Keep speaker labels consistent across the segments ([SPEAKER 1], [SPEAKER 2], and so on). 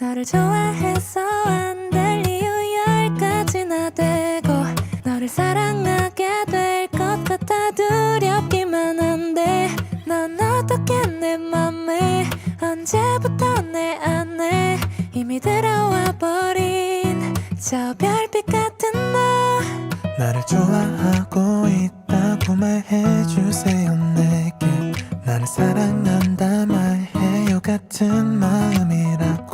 [SPEAKER 1] 너를 좋아해서 안 될 이유 열가지나 되고 너를 사랑하게 될 것 같아 두렵기만 한데 넌 어떻게 내 맘에 언제부터 내 안에 이미 들어와 버린 저 별빛 같은 너.
[SPEAKER 2] 나를 좋아하고 있다고 말해주세요 내게. 나를 사랑한다 말해요 같은 마음이라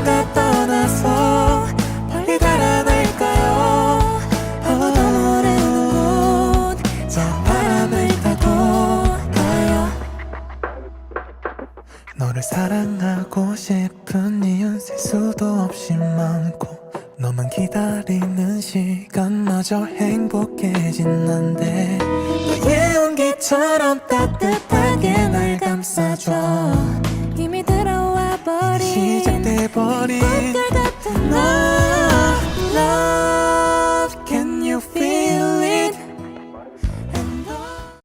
[SPEAKER 2] 어디론가 떠나서 빨리 달아날까요?
[SPEAKER 1] 아무도 모르는 바람을 타고 가요.
[SPEAKER 2] 너를 사랑하고 싶은 이유는 셀 수도 없이 많고 너만 기다리는 시간마저 행복해진 난데. 너의 온기처럼 따뜻하게 날 পারি